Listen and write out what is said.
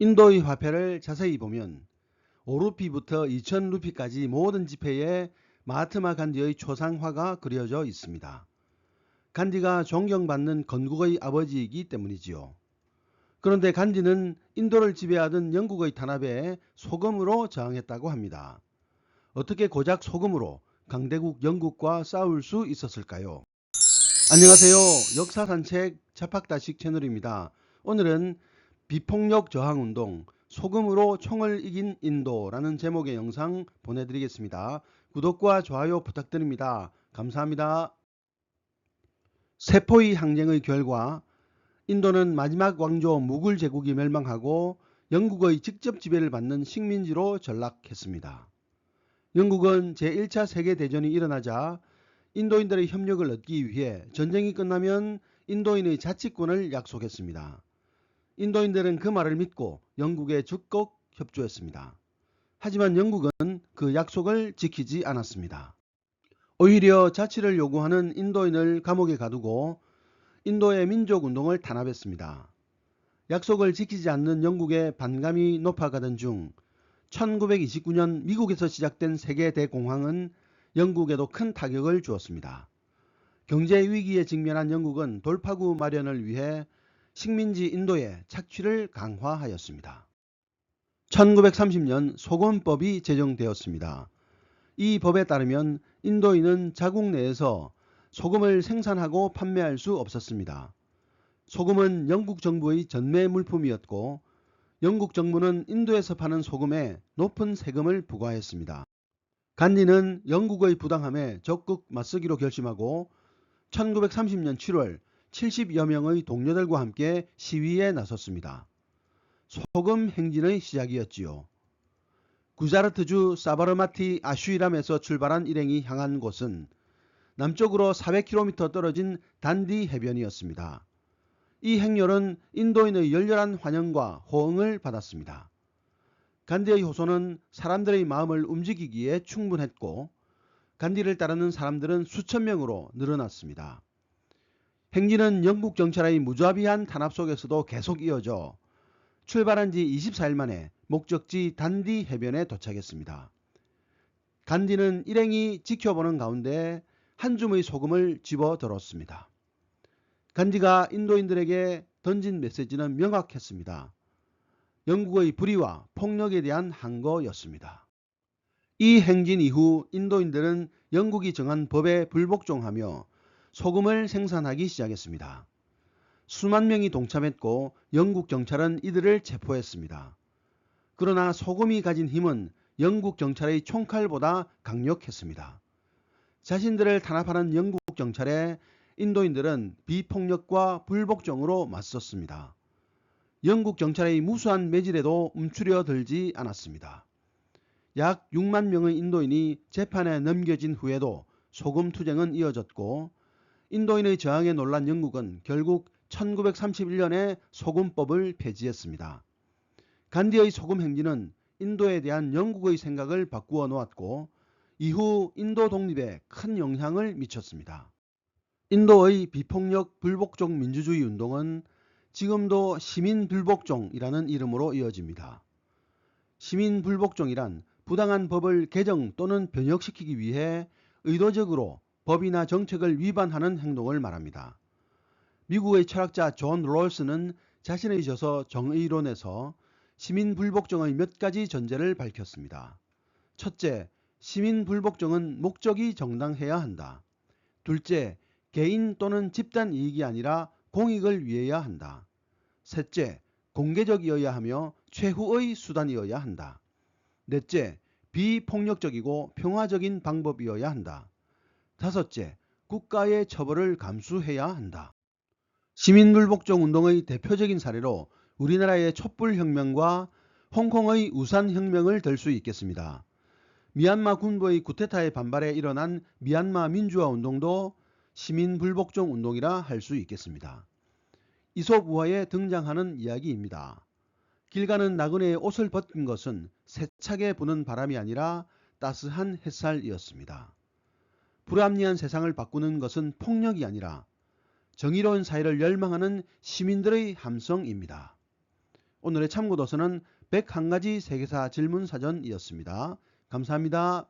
인도의 화폐를 자세히 보면 5루피부터 2000루피까지 모든 지폐에 마하트마 간디의 초상화가 그려져 있습니다. 간디가 존경받는 건국의 아버지이기 때문이지요. 그런데 간디는 인도를 지배하던 영국의 탄압에 소금으로 저항했다고 합니다. 어떻게 고작 소금으로 강대국 영국과 싸울 수 있었을까요? 안녕하세요. 역사 산책 자팍다식 채널입니다. 오늘은 비폭력 저항운동 소금으로 총을 이긴 인도라는 제목의 영상 보내드리겠습니다. 구독과 좋아요 부탁드립니다. 감사합니다. 세포의 항쟁의 결과 인도는 마지막 왕조 무굴 제국이 멸망하고 영국의 직접 지배를 받는 식민지로 전락했습니다. 영국은 제1차 세계대전이 일어나자 인도인들의 협력을 얻기 위해 전쟁이 끝나면 인도인의 자치권을 약속했습니다. 인도인들은 그 말을 믿고 영국에 적극 협조했습니다. 하지만 영국은 그 약속을 지키지 않았습니다. 오히려 자치를 요구하는 인도인을 감옥에 가두고 인도의 민족운동을 탄압했습니다. 약속을 지키지 않는 영국의 반감이 높아가던 중 1929년 미국에서 시작된 세계 대공황은 영국에도 큰 타격을 주었습니다. 경제 위기에 직면한 영국은 돌파구 마련을 위해 식민지 인도에 착취를 강화하였습니다. 1930년 소금법이 제정되었습니다. 이 법에 따르면 인도인은 자국 내에서 소금을 생산하고 판매할 수 없었습니다. 소금은 영국 정부의 전매 물품이었고 영국 정부는 인도에서 파는 소금에 높은 세금을 부과했습니다. 간디는 영국의 부당함에 적극 맞서기로 결심하고 1930년 7월 70여 명의 동료들과 함께 시위에 나섰습니다. 소금 행진의 시작이었지요. 구자르트주 사바르마티 아슈이람에서 출발한 일행이 향한 곳은 남쪽으로 400km 떨어진 단디 해변이었습니다. 이 행렬은 인도인의 열렬한 환영과 호응을 받았습니다. 간디의 호소는 사람들의 마음을 움직이기에 충분했고 간디를 따르는 사람들은 수천 명으로 늘어났습니다. 행진은 영국 경찰의 무자비한 탄압 속에서도 계속 이어져 출발한 지 24일 만에 목적지 단디 해변에 도착했습니다. 간디는 일행이 지켜보는 가운데 한 줌의 소금을 집어 들었습니다. 간디가 인도인들에게 던진 메시지는 명확했습니다. 영국의 불의와 폭력에 대한 항거였습니다. 이 행진 이후 인도인들은 영국이 정한 법에 불복종하며 소금을 생산하기 시작했습니다. 수만 명이 동참했고 영국 경찰은 이들을 체포했습니다. 그러나 소금이 가진 힘은 영국 경찰의 총칼보다 강력했습니다. 자신들을 탄압하는 영국 경찰에 인도인들은 비폭력과 불복종으로 맞섰습니다. 영국 경찰의 무수한 매질에도 움츠려 들지 않았습니다. 약 6만 명의 인도인이 재판에 넘겨진 후에도 소금 투쟁은 이어졌고 인도인의 저항에 놀란 영국은 결국 1931년에 소금법을 폐지했습니다. 간디의 소금 행진은 인도에 대한 영국의 생각을 바꾸어 놓았고 이후 인도 독립에 큰 영향을 미쳤습니다. 인도의 비폭력 불복종 민주주의 운동은 지금도 시민 불복종이라는 이름으로 이어집니다. 시민 불복종이란 부당한 법을 개정 또는 변혁시키기 위해 의도적으로 법이나 정책을 위반하는 행동을 말합니다. 미국의 철학자 존 롤스는 자신의 저서 정의론에서 시민 불복종의 몇 가지 전제를 밝혔습니다. 첫째, 시민 불복종은 목적이 정당해야 한다. 둘째, 개인 또는 집단 이익이 아니라 공익을 위해야 한다. 셋째, 공개적이어야 하며 최후의 수단이어야 한다. 넷째, 비폭력적이고 평화적인 방법이어야 한다. 다섯째, 국가의 처벌을 감수해야 한다. 시민불복종 운동의 대표적인 사례로 우리나라의 촛불혁명과 홍콩의 우산혁명을 들 수 있겠습니다. 미얀마 군부의 구테타에 반발해 일어난 미얀마 민주화 운동도 시민불복종 운동이라 할 수 있겠습니다. 이솝 우화에 등장하는 이야기입니다. 길 가는 나그네의 옷을 벗긴 것은 세차게 부는 바람이 아니라 따스한 햇살이었습니다. 불합리한 세상을 바꾸는 것은 폭력이 아니라 정의로운 사회를 열망하는 시민들의 함성입니다. 오늘의 참고도서는 101가지 세계사 질문사전이었습니다. 감사합니다.